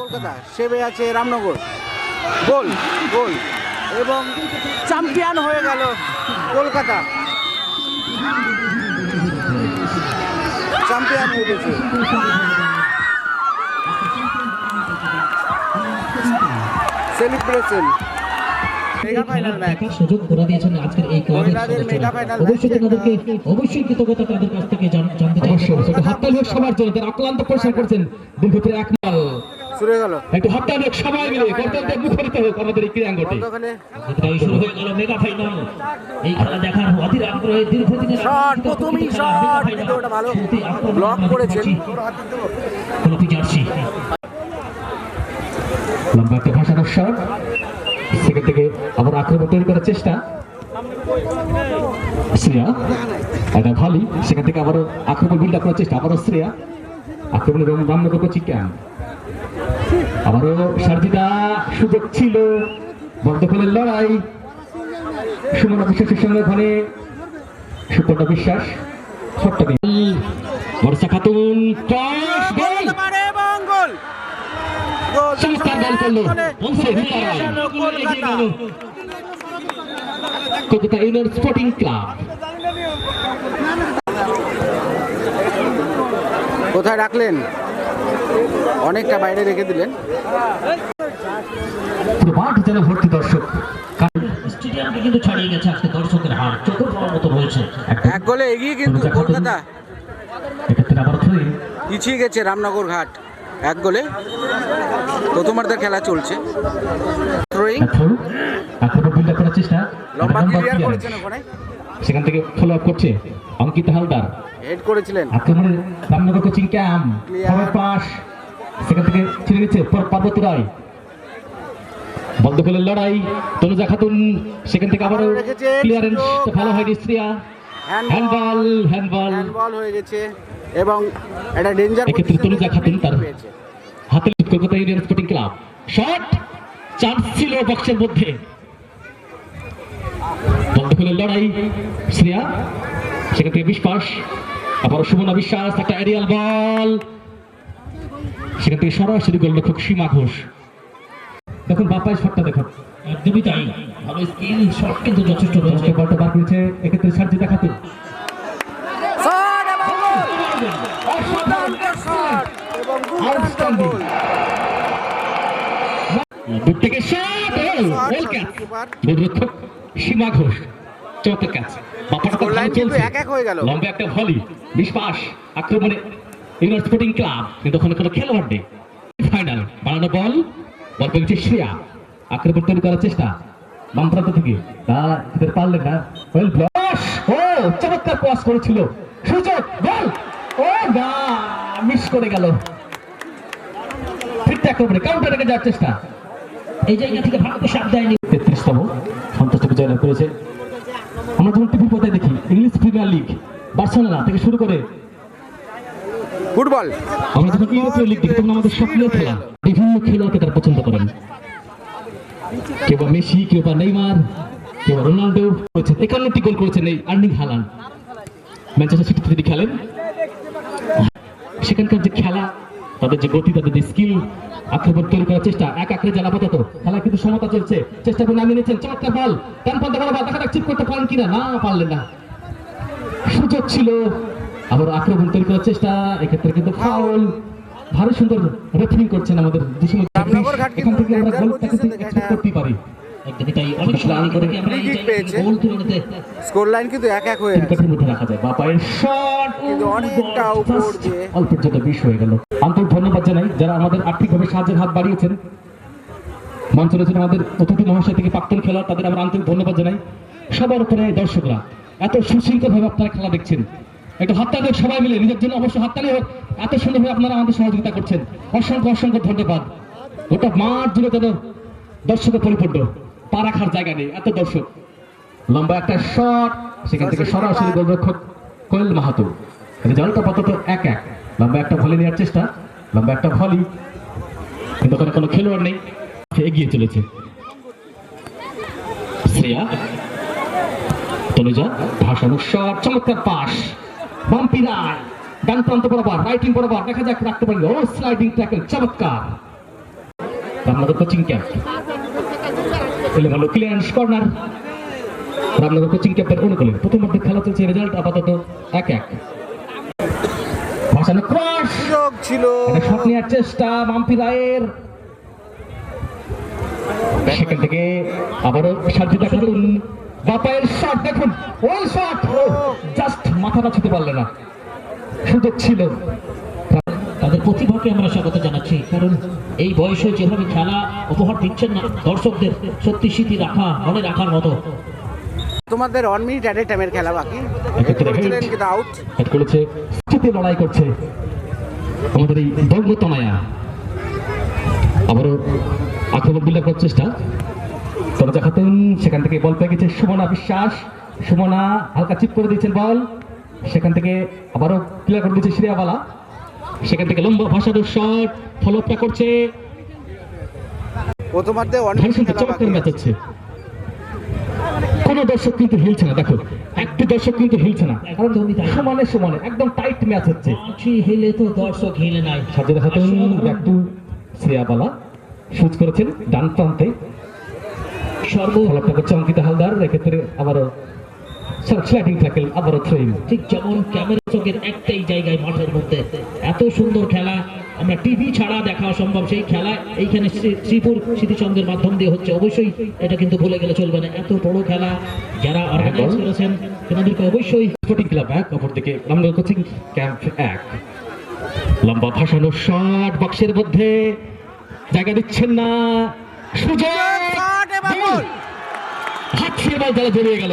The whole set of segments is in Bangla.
কলকাতা সেবে আছে রামনগর। গোল গোল। এবং চ্যাম্পিয়ন হয়ে গেল কলকাতা। চ্যাম্পিয়ন হয়ে গেছে। সেলিব্রেশন মেগা ফাইনাল ম্যাচ সুযোগ করে দিয়েছেন আজকের এই ক্লাবের মহিলাদের সদস্যরা। মেগা ফাইনাল অবশ্যই তাদেরকে অবশ্যই কৃতজ্ঞতা তাদের কাছ থেকে জানতে চাই। অবশ্যই হাততালি সবার জন্য। তারা অক্লান্ত পরিশ্রম করছেন। দীর্ঘদিন এক মাল শুরু হয়ে গেল। একটু হোক সবাই মিলে মুখরিত হোক আমাদের এই এটাই শুরু হয়ে গেল মেগা ফাইনাল এই খেলা দেখার অধীর আগ্রহে দীর্ঘদিনের শট প্রথমেই শট ফাইনাল। কিন্তু ওটা ভালো। ব্লক করেছেন। জার্সি। লম্বা একটা শট সেখান থেকে আবার আক্রমণ তৈরি করার চেষ্টা। শ্রেয়া একটা ভালি সেখান থেকে আবারও আক্রমণ বিল্ড করার চেষ্টা। আবারও শ্রেয়া। আক্রমণ এবং রামনগর ক্যাম্প আবারও সার্জিদা, সুযোগ ছিল। বন্ধকলের লড়াই। সুমনা বিশ্বাসের সঙ্গে ওখানে। Suparna Biswas Barsha Khatun Kolkata Union Sporting Club. কোথায় রাখলেন? অনেকটা বাইরে রেখে দিলেন। পুরো মাঠ যেন ভর্তি দর্শক। স্টেডিয়ামকে কিন্তু ছাড়িয়ে গেছে আজকে দর্শকের হার। চোখের মতো রয়েছে এক গোলে এগিয়ে কিন্তু কলকাতা। পিছিয়ে গেছে রামনগর ঘাট। এক গোলে। প্রথমার্ধের খেলা চলছে। লম্বা ক্লিয়ার করেছেন ওখানে। সেখান থেকে ফলো আপ করছে অঙ্কিতা হালদার। হেড করেছিলেন। Ramnagar coaching camp Clear. খবর পাস সেখান থেকে ছিঁড়ে নিচ্ছে পর- পার্বতী রায়। বন্ধ লড়াই তনুজা খাতুন সেখান থেকে আবারও ক্লিয়ারেন্স। ভালো হয়নি শ্রিয়া। হ্যান্ডবল হ্যান্ডবল হ্যান্ডবল হয়ে গেছে। এবং এটা ডেঞ্জার এক্ষেত্রে তনুজা খাতুন তার হাতে Kolkata Union Sporting Club shot chance ছিল বক্সের মধ্যে। বন্ধ লড়াই শ্রেয়া সেখান থেকে বিশ্বাস আবার সুমনা বিশ্বাস একটা এরিয়াল বল সেখান থেকে সরাসরি গোলরক্ষক সীমা ঘোষ। দেখুন বাপায় শটটা দেখুন। একদমই তাই। ভালো স্কিল শট কিন্তু যথেষ্ট রয়েছে। বলটা বার করেছে এক্ষেত্রে গোল. গোল। গোল। কিপার গোলরক্ষক সীমা ঘোষ। চমৎকার ক্যাচ। বাপাটা গোল লাইন কিন্তু এক এক হয়ে গেল। লম্বা একটা ভলি বিশ্বাস আক্রমণে ইউনিয়ন স্পোর্টিং ক্লাব কিন্তু ওখানে কোনো খেলোয়াড় নেই। ফাইনাল বানানো বল বল পেয়েছে শ্রেয়া আক্রমণ তৈরি করার চেষ্টা বাম প্রান্ত থেকে। তা এদের পারলেন না। ওয়েল ব্লস ও চমৎকার পাস করেছিল। সুযোগ বল। ও না মিস করে গেল। ফিরতে আক্রমণে কাউন্টার যাওয়ার চেষ্টা। এই জায়গা থেকে ভালো সাপ দেয়নি। তেত্রিশতম সন্তোষকে জয়লাভ করেছে। আমরা যখন টিভির পর্দায় দেখি ইংলিশ প্রিমিয়ার লিগ বার্সেলোনা থেকে শুরু করে ফুটবল। আমরা যখন ইউরোপীয় লিগ দেখি তখন আমাদের সক্রিয় খেলা বিভিন্ন খেলোয়াড়কে তারা পছন্দ করেন। কেউ বা মেসি কেউ বা নেইমার কেউ বা রোনাল্ডো করেছেন একান্নটি গোল করেছেন এই আর্নিং হালান ম্যানচেস্টার সিটিতে তিনি খেলেন। সেখানকার যে খেলা তাদের যে গতি তাদের যে স্কিল আক্রমণ তৈরি করার চেষ্টা এক আঁকড়ে জ্বালা আপাতত খেলা কিন্তু সমতা চলছে। চেষ্টা করে নামিয়ে নিয়েছেন চমৎকার বল ডান পাল্টা বড় বল দেখা যাক চিপ করতে পারেন কিনা। না পারলেন না। সুযোগ ছিল। আবার আক্রমণ তৈরি করার চেষ্টা এক্ষেত্রে কিন্তু ফাউল ভালো সুন্দর রেফারিং করছেন আমাদের যিশু এখান থেকে আমরা কিন্তু গোলটা কিন্তু danger expect position করতেই পারি। একদমই তাই অনেক সময় আগে করে আমরা এই Free kick জায়গা পেয়েছে। থেকে গোল তুলে নিতে স্কোর লাইন কিন্তু এক এক হয়ে তিন আছে। কাঠের মধ্যে রাখা যায়। বা পায়ের শট কিন্তু অনেকটা উপর দিয়ে। অল্পের জন্য বিষ হয়ে গেল। আন্তরিক ধন্যবাদ জানাই যারা আমাদের আর্থিকভাবে সাহায্যের হাত বাড়িয়েছেন। মঞ্চ রয়েছেন আমাদের অতিথি মহাশয় থেকে প্রাক্তন খেলোয়াড় তাদের আমরা আন্তরিক ধন্যবাদ জানাই। সবার উপরে দর্শকরা এত সুশৃঙ্খলভাবে আপনারা খেলা দেখছেন। একটু হাততালি হোক সবাই মিলে নিজের জন্য অবশ্য হাততালি হোক এত সুন্দরভাবে আপনারা আমাদের সহযোগিতা করছেন। অসংখ্য অসংখ্য ধন্যবাদ। ওটা মাঠ জুড়ে যেন দর্শকে পরিপূর্ণ। পা রাখার জায়গা নেই এত দর্শক। লম্বা একটা শট সেখান থেকে সরাসরি গোলরক্ষক কোয়েল মাহাতো। রেজাল্ট আপাতত এক এক। লম্বা একটা ভলি নেওয়ার চেষ্টা লম্বা একটা ভলি কিন্তু ওখানে কোনো খেলোয়াড় নেই এগিয়ে চলেছে। শ্রেয়া তনুজা ভাষণ শট চমৎকার পাস বাম্পি রায় ডান প্রান্ত বরাবর রাইটিং বরাবর দেখা যাক রাখতে পারবে ও স্লাইডিং ট্যাকল চমৎকার। রামনগর কোচিং ক্যাম্প এলোমেলো ক্লিয়ারেন্স কর্নার। রামনগর কোচিং ক্যাম্পের অনুকূলে প্রথমার্ধে খেলা চলছে রেজাল্ট আপাতত এক এক। ভাসানো ক্রস। ছিল। শট নেওয়ার চেষ্টা মাম্পি রায়ের। সেখান থেকে আবারও সার্জিদা খাতুন বাপায়ের শট দেখুন। ওই শট জাস্ট মাথাটা ছুতে পারলে না। সুযোগ ছিল। তাদের প্রতিভাকে আমরা স্বাগত জানাচ্ছি। কারণ এই বয়সে যেভাবে খেলা উপহার দিচ্ছেন না দর্শকদের সত্যি স্মৃতি রাখা মনে রাখার মতো। তোমাদের ওয়ান মিনিট অ্যাট এ টাইমের খেলা বাকি। করেছিলেন কিন্তু আউট হেড করেছে। স্থিতি লড়াই করছে। আমাদের এই দগ্ধ তনায়া আবারও আক্রমণ বিল্ডাপ করার চেষ্টা। তরজা খাতুন সেখান থেকে বল পেয়ে গেছে সুমনা বিশ্বাস। সুমনা হালকা চিপ করে দিয়েছেন বল। সেখান থেকে আবারও ক্লিয়ার করে দিয়েছে শ্রেয়াবালা সেখান থেকে লম্বা ভাষাদুর শট ফলোপটা করছে। প্রথমার্ধে চমৎকার ম্যাচ হচ্ছে। কোনো দর্শক কিন্তু হিলছে না দেখো একটি দর্শক কিন্তু হিলছে না কারণ সমানে সমানে একদম টাইট ম্যাচ হচ্ছে। হেলে তো দর্শক হেলে নাই। Sajeda Khatun back to Shreyabala. Shoot করেছেন ডান প্রান্তে সর্ব ফলাপটা করছে অঙ্কিতা হালদার। এক্ষেত্রে আবারও স্লাইডিং ট্যাকেল আবারও ঠিক যেমন ক্যামেরা চোখের একটাই জায়গায় মাঠের মধ্যে। এত সুন্দর খেলা। আমরা টিভি ছাড়া দেখা অসম্ভব। সেই খেলা এইখানে শ্রীপুর স্মৃতিচন্দ্রের মাধ্যম দিয়ে হচ্ছে। অবশ্যই এটা কিন্তু ভুলে গেলে চলবে না। এত বড় খেলা। যারা অর্গানাইজ করেছেন তেনাদেরকে অবশ্যই স্পোর্টিং ক্লাব এক অপরদিকে রামনগর কোচিং ক্যাম্প এক। লম্বা ভাসানো শট বক্সের মধ্যে জায়গা দিচ্ছেন না। সুযোগ! হাত বল তারা জড়িয়ে গেল।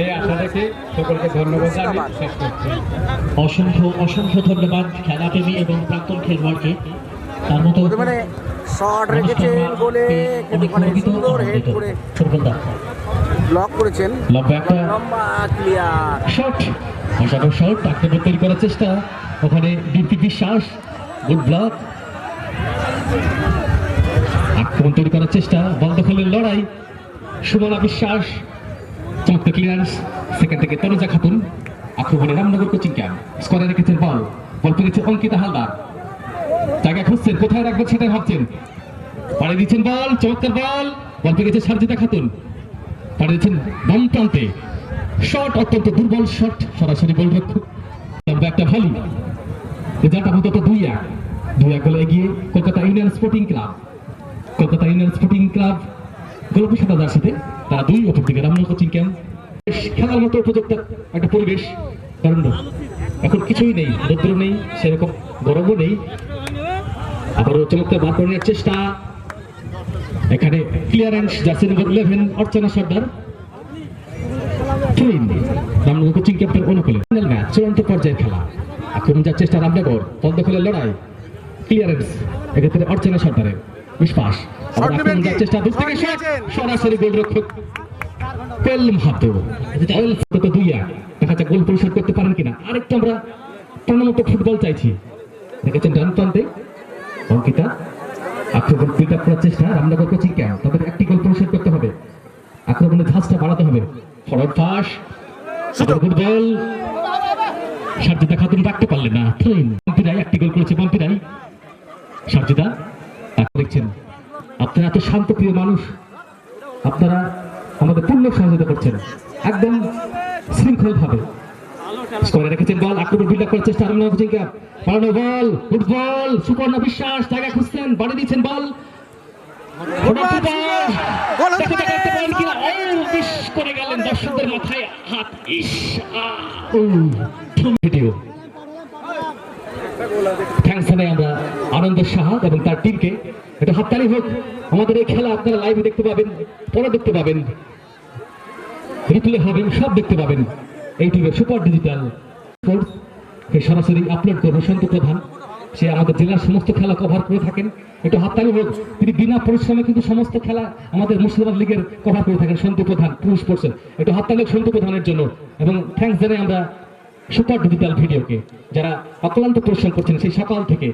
এই আশা রেখে সকলকে ধন্যবাদ জানিয়ে শেষ করছি। অসংখ্য অসংখ্য ধন্যবাদ খেলাপ্রেমী এবং প্রাক্তন খেলোয়াড়কে। তার মতো মানে শট রেখেছেন কিন্তু মানে সুন্দর হেড করে ব্লক করেছেন। লম্বা ক্লিয়ার শট ভাসানো শট আক্রমণ তৈরি করার চেষ্টা। ওখানে ডিপি বিশ্বাস গুড ব্লক আক্রমণ তৈরি করার চেষ্টা বল দখলের লড়াই। সুমনা বিশ্বাস চমৎকার ক্লিয়ারেন্স সেখান থেকে তনুজা খাতুন আক্রমণে রামনগর কোচিং ক্যাম্প স্কোরে রেখেছেন বল। বল পেয়েছে অঙ্কিতা হালদার। জায়গা খুঁজছেন, কোথায় রাখবেন সেটাই ভাবছেন। পাড়ে দিচ্ছেন বল, চমৎকার বল। বল পেয়ে গেছে সার্জিতা খাতুন। পাড়ে দিচ্ছেন বাম প্রান্তে। শট অত্যন্ত দুর্বল শট সরাসরি বল রক্ষক। একটা ভলি রেজাল্ট আপাতত দুই এক। দুই এক গোলে এগিয়ে Kolkata Union Sporting Club. Kolkata Union Sporting Club গোলপি সাদা জার্সিতে তারা দুই অপর দিকে কোচিং ক্যাম্প খেলার মতো উপযুক্ত একটা পরিবেশ, কারণ এখন কিছুই নেই, রৌদ্র নেই, সেরকম গরমও নেই। আবারও চমৎকার বার করে নেওয়ার চেষ্টা। এখানে clearance jersey number eleven Archana Sardar. Train Ramnagar coaching ক্যাম্পের অনুকূলে ফাইনাল ম্যাচ চূড়ান্ত পর্যায়ের খেলা। আক্রমণ যার চেষ্টা রামনগর বল দখলের লড়াই। ক্লিয়ারেন্স এক্ষেত্রে অর্চনা সর্দারের বিশ্বাস আবার নেবেন কি? চেষ্টা দূর থেকে শট শট সরাসরি গোলরক্ষক পেল মাহাতো অয়েল তো দুই দেখা যাক গোল পরিশোধ করতে পারেন কিনা। আরেকটু আমরা প্রাণমত ফুটবল চাইছি। দেখেছেন ডান প্রান্তে অঙ্কিতা আক্রমণ বিল্ড আপ করার চেষ্টা। রামনগর কোচিং ক্যাম্প তবে একটি গোল পরিশোধ করতে হবে। আক্রমণের ঝাঁজটা বাড়াতে হবে। Forward pass. Football. Sajida Khatun রাখতে পারলেন না। একটি গোল করেছে পম্পিরাই সার্জিদা দেখছেন। আপনারা এত শান্তপ্রিয় মানুষ আপনারা আমাদের পূর্ণ সহযোগিতা করছেন। একদম শৃঙ্খল ভাবে স্কোরে রেখেছেন বল আক্রমণ বিল্ড করার চেষ্টা আরম্ভ বাড়ানো বল ফুটবল সুপর্ণ বিশ্বাস জায়গা খুঁজছেন বাড়ি দিচ্ছেন বল। করে গেলেন দর্শকদের মাথায় হাত ইস আহ, ও, থুম ভিডিও থ্যাংকস আমরা আনন্দ সাহা এবং তার টিমকে এটা হাততালি হোক। আমাদের এই খেলা আপনারা লাইভে দেখতে পাবেন, পরে দেখতে পাবেন। রিপ্লে হবেন সব দেখতে পাবেন। এই টিভি সুপার ডিজিটাল সরাসরি আপলোড করব সন্ত প্রধান। সে আমাদের জেলার সমস্ত খেলা কভার করে থাকেন। একটু হাততালি হোক। তিনি বিনা পরিশ্রমে কিন্তু সমস্ত খেলা আমাদের মুর্শিদাবাদ লীগের কভার করে থাকেন সন্তু প্রধান, পুরুষ স্পোর্টসের একটু হাততালি হোক সন্তু প্রধানের জন্য। এবং থ্যাংকস জানাই আমরা সুপার ডিজিটাল ভিডিওকে যারা অক্লান্ত পরিশ্রম করছেন সেই সকাল থেকে।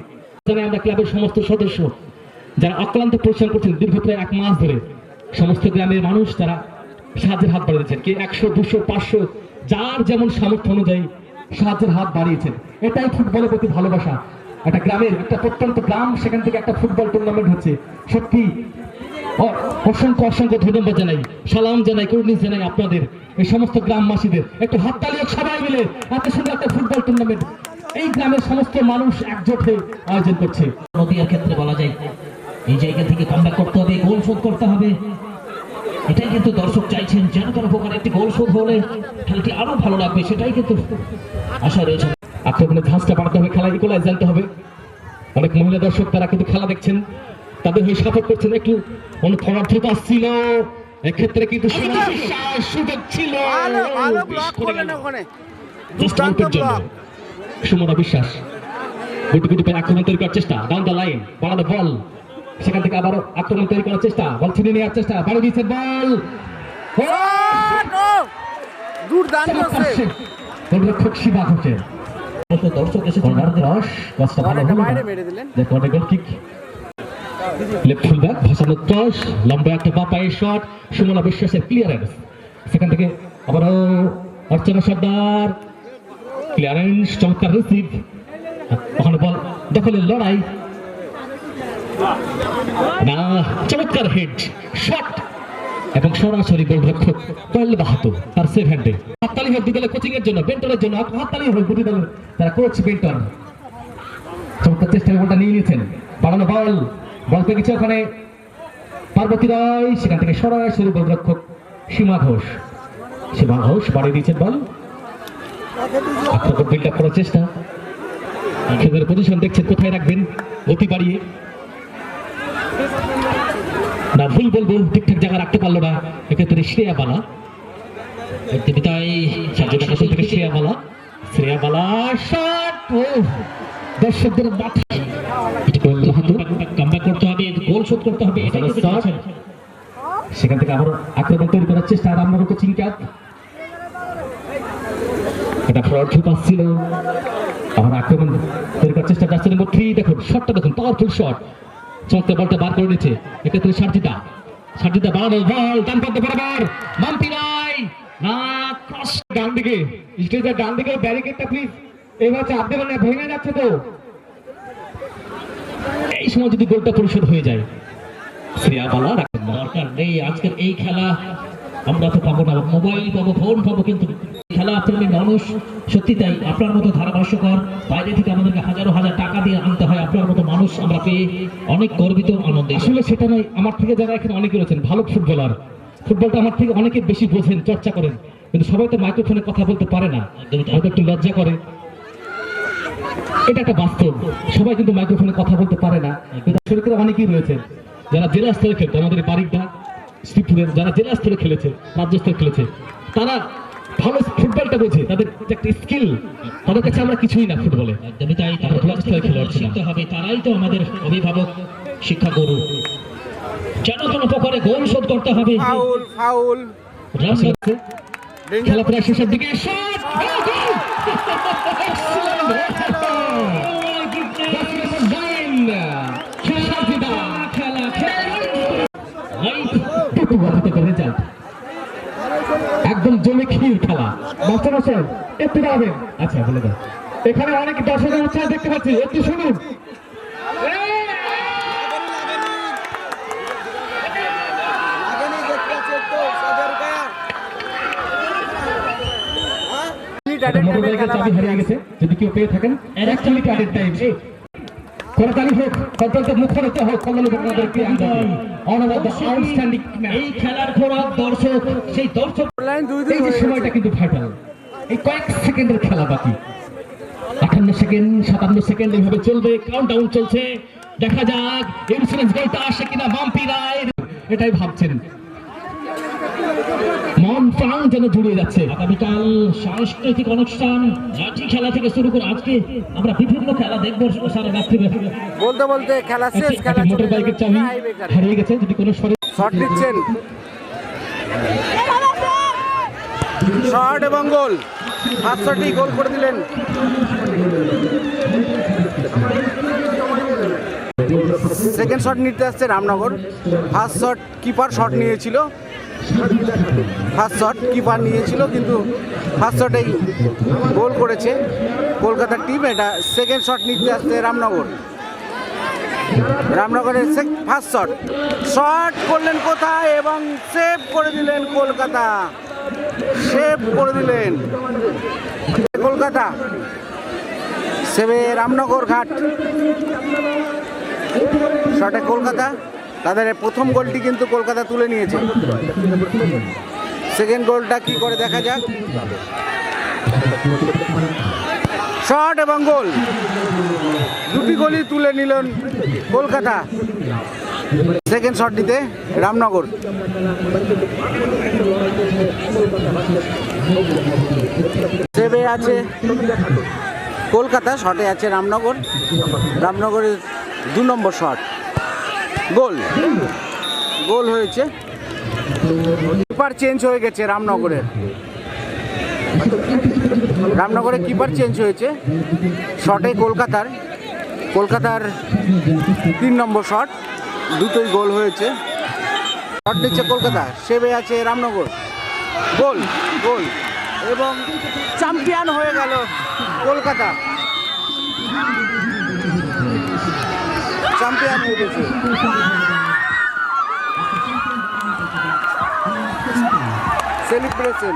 জানাই আমরা ক্লাবের সমস্ত সদস্য। যারা অক্লান্ত পরিশ্রম করছেন দীর্ঘ প্রায় এক মাস ধরে, সমস্ত গ্রামের মানুষ তারা সাহায্যের হাত বাড়িয়েছেন। কে একশো, দুশো, পাঁচশো, যার যেমন সামর্থ্য অনুযায়ী সাহায্যের হাত বাড়িয়েছেন। এটাই ফুটবলের প্রতি ভালোবাসা। একটা গ্রামের, একটা প্রত্যন্ত গ্রাম, সেখান থেকে একটা ফুটবল টুর্নামেন্ট হচ্ছে। সত্যি অসংখ্য অসংখ্য ধন্যবাদ জানাই, সালাম জানাই, কর্নিশ জানাই আপনাদের, এই সমস্ত গ্রামবাসীদের। একটু হাততালি সবাই মিলে, এত সুন্দর একটা ফুটবল টুর্নামেন্ট এই গ্রামের সমস্ত মানুষ একজোট হয়ে আয়োজন করছে। নদিয়ার ক্ষেত্রে বলা যায় এই জায়গা থেকে কামব্যাক করতে হবে গোল শোধ করতে হবে। এটাই কিন্তু দর্শক চাইছেন যেন কোনো প্রকার একটি গোল শোধ হলে খেলাটি আরও ভালো লাগবে সেটাই কিন্তু আশা রয়েছে। আক্রমণে ঝাঁসটা বাড়াতে হবে খেলা ইকোলাইজ জানতে হবে। অনেক মহিলা দর্শক তারা কিন্তু খেলা দেখছেন। তাদের হয়ে সাপোর্ট করছেন একটু অনুপরার্থতা ছিল। এক্ষেত্রে কিন্তু সুযোগ ছিল। সুমনা বিশ্বাস। গুটি গুটি পেয়ে আক্রমণ তৈরি করার চেষ্টা। ডাউন দ্য লাইন বাড়ানো বল। সেখান থেকে আবারও আক্রমণ তৈরি করার চেষ্টা বল ছিনিয়ে নেওয়ার চেষ্টা বাড়ি দিয়েছে বল। গোলরক্ষক শিবা দর্শক এসেছে ভালো হলো গোল কিক লেফট ভাসানো লম্বা একটা শট সুমনা বিশ্বাসের ক্লিয়ারেন্স সেখান থেকে আবারও অর্চনা সর্দার। ক্লিয়ারেন্স চমৎকার রিসিভ ওখানে বল দখলের লড়াই। না, চমৎকার হেড শট এবং সরাসরি গোলরক্ষক কয়েল বাহাতো তার সেভ হ্যান্ডে হাততালি হোক বিদ্যালয় কোচিং এর জন্য বেন্টনের জন্য হাততালি হোক দুটি তারা কোচ বেন্টন। চমৎকার চেষ্টা বলটা নিয়ে নিয়েছেন। বাড়ানো বল বল পেয়ে ওখানে পার্বতী রায়। সেখান থেকে সরাসরি গোলরক্ষক সীমা ঘোষ। সীমা ঘোষ বাড়িয়ে দিয়েছেন বল আক্রমণ বিল্ড আপ করার চেষ্টা। খেলার পজিশন দেখছেন, কোথায় রাখবেন? গতি বাড়িয়ে। না ভুল বলব ঠিকঠাক জায়গা রাখতে পারল না। এক্ষেত্রে শ্রেয়া বালা বিদায়। সাজু কাসল থেকে শ্রেয়া বালা শ্রেয়া বালা শট ও দর্শকদের মাথায়। এটি করতে কামব্যাক করতে হবে গোল শোধ করতে হবে। চাইছেন। সেখান থেকে আবার আক্রমণ তৈরি করার চেষ্টা রামনগর কোচিং ক্যাপ এটা ফ্রড ঝুপ আসছিল আবার আক্রমণ তৈরি করার চেষ্টা যাচ্ছে নম্বর থ্রি দেখুন শটটা দেখুন পাওয়ারফুল শট চমৎকার বলটা বার করে নিচ্ছে এক্ষেত্রে সার্জিতা সার্জিতা বাড়ানো বল ডান প্রান্তে বরাবর। মাম্পি রায়, না, ক্রস ডান দিকে। স্টেজের ডান দিকে ব্যারিকেডটা প্লিজ এবার চাপ দেবেন না ভেঙে যাচ্ছে তো। এই সময় যদি গোলটা পরিশোধ হয়ে যায়, শ্রেয়া বালা রাখেন। দরকার নেই আজকের এই খেলা। আমরা তো পাবো না মোবাইল পাবো ফোন পাবো, কিন্তু খেলা প্রেমী মানুষ সত্যি তাই, আপনার মতো ধারাভাষ্যকর, বাইরে থেকে আমাদেরকে হাজারো হাজার টাকা দিয়ে আনতে হয়, আপনার মতো মানুষ আমরা পেয়ে অনেক গর্বিত আনন্দিত। আসলে সেটা নয়, আমার থেকে যারা এখানে অনেকে রয়েছেন, ভালো ফুটবলার। ফুটবলটা আমার থেকে অনেকে বেশি বোঝেন, চর্চা করেন। কিন্তু সবাই তো মাইক্রোফোনে কথা বলতে পারে না, হয়তো একটু লজ্জা করে। এটা একটা বাস্তব। সবাই কিন্তু মাইক্রোফোনে কথা বলতে পারে না। কিন্তু শরীরে অনেকেই রয়েছে যারা জেলা স্তরে খেলতো, আমাদের বাড়িটা, শ্রীপুরের যারা জেলা স্তরে খেলেছে, রাজ্য স্তরে খেলেছে, তারা ভালো ফুটবলটা বোঝে তাদের একটা স্কিল তাদের কাছে আমরা কিছুই না ফুটবলে একদমই তাই থেকে খেলোয়াড় শিখতে হবে তারাই তো আমাদের অভিভাবক শিক্ষা গুরু যেন কোনো প্রকারে গোল শোধ করতে হবে ফাউল ফাউল খেলা প্রায় শেষের দিকে শট একদম জমে ক্ষীর খেলা। মাস্টার মাস্টার একটু দাঁড়াবেন। আচ্ছা বলে দাও। এখানে অনেক দর্শকের উৎসাহ দেখতে পাচ্ছি একটু শুনুন। হ্যাঁ? মোটরসাইকেল চাবি হারিয়ে গেছে। যদি কেউ পেয়ে থাকেন অ্যাকচুয়ালি কার্ডের টাইম করতালি হোক কর্তব্য মুখরতা হোক কমল ভগবানকে অনার আউটস্ট্যান্ডিং এই খেলার খোরাক দর্শক সেই দর্শক লাইন দুই দুই এই যে সময়টা কিন্তু এই কয়েক সেকেন্ডের খেলা বাকি। আটান্ন সেকেন্ড সাতান্ন সেকেন্ড এইভাবে চলবে। কাউন্টডাউন চলছে। দেখা যাক ইন্স্যুরেন্স গোলটা আসে কিনা মাম্পি রায়। এটাই ভাবছেন। মন প্রাণ যেন জুড়ে যাচ্ছে। আগামীকাল সাংস্কৃতিক অনুষ্ঠান লাঠি খেলা থেকে শুরু করে আজকে আমরা বিভিন্ন খেলা দেখব সারা রাত্রি বলতে বলতে খেলা শেষ খেলা মোটর বাইকের চাবি হারিয়ে গেছে যদি কোনো সরে শট দিচ্ছেন। শট এবং গোল। ফার্স্ট শটই গোল করে দিলেন। সেকেন্ড শট নিতে আসছে Ramnagar. First shot keeper shot নিয়েছিল। ফার্স্ট শট কিপার নিয়েছিল, কিন্তু ফার্স্ট শটেই গোল করেছে কলকাতার টিম। এটা সেকেন্ড শট নিতে আসছে রামনগর। রামনগরের ফার্স্ট শট শট করলেন কোথায়? এবং সেভ করে দিলেন কলকাতা। সেভ করে দিলেন কলকাতা। সেভে রামনগর ঘাট। শটে কলকাতা। তাদের প্রথম গোলটি কিন্তু কলকাতা তুলে নিয়েছে। সেকেন্ড গোলটা কি করে দেখা যাক? শট এবং গোল। দুটি গোলই তুলে নিলেন কলকাতা। সেকেন্ড শটটিতে রামনগর। সেভে আছে কলকাতা শটে আছে রামনগর। রামনগরের দু নম্বর শট গোল। গোল হয়েছে। কিপার চেঞ্জ হয়ে গেছে রামনগরের রামনগরের কিপার চেঞ্জ হয়েছে। শটে কলকাতার। কলকাতার তিন নম্বর শট। দুটোই গোল হয়েছে। শট নিচ্ছে কলকাতা। সেবে আছে রামনগর। গোল গোল। এবং চ্যাম্পিয়ন হয়ে গেল কলকাতা। চ্যাম্পিয়ন হয়ে গেছে। সেলিব্রেশন